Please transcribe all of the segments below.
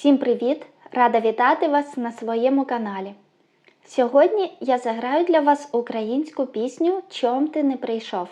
Всім привіт! Рада вітати вас на своєму каналі. Сьогодні я заграю для вас українську пісню Чом ти не прийшов,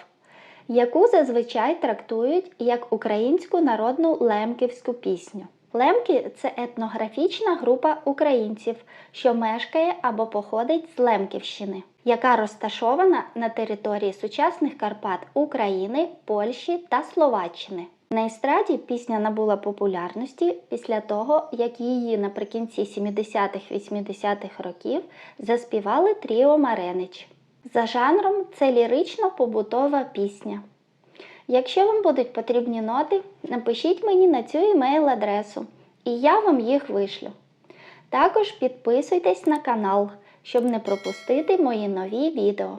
яку зазвичай трактують як українську народну лемківську пісню. Лемки це етнографічна група українців, що мешкає або походить з Лемківщини, яка розташована на території сучасних Карпат України, Польщі та Словаччини. На естраді пісня набула популярності після того, як її наприкінці 70-х-80-х років заспівали Тріо Маренич. За жанром це лірично-побутова пісня. Якщо вам будуть потрібні ноти, напишіть мені на цю емейл-адресу, і я вам їх вишлю. Також підписуйтесь на канал, щоб не пропустити мої нові відео.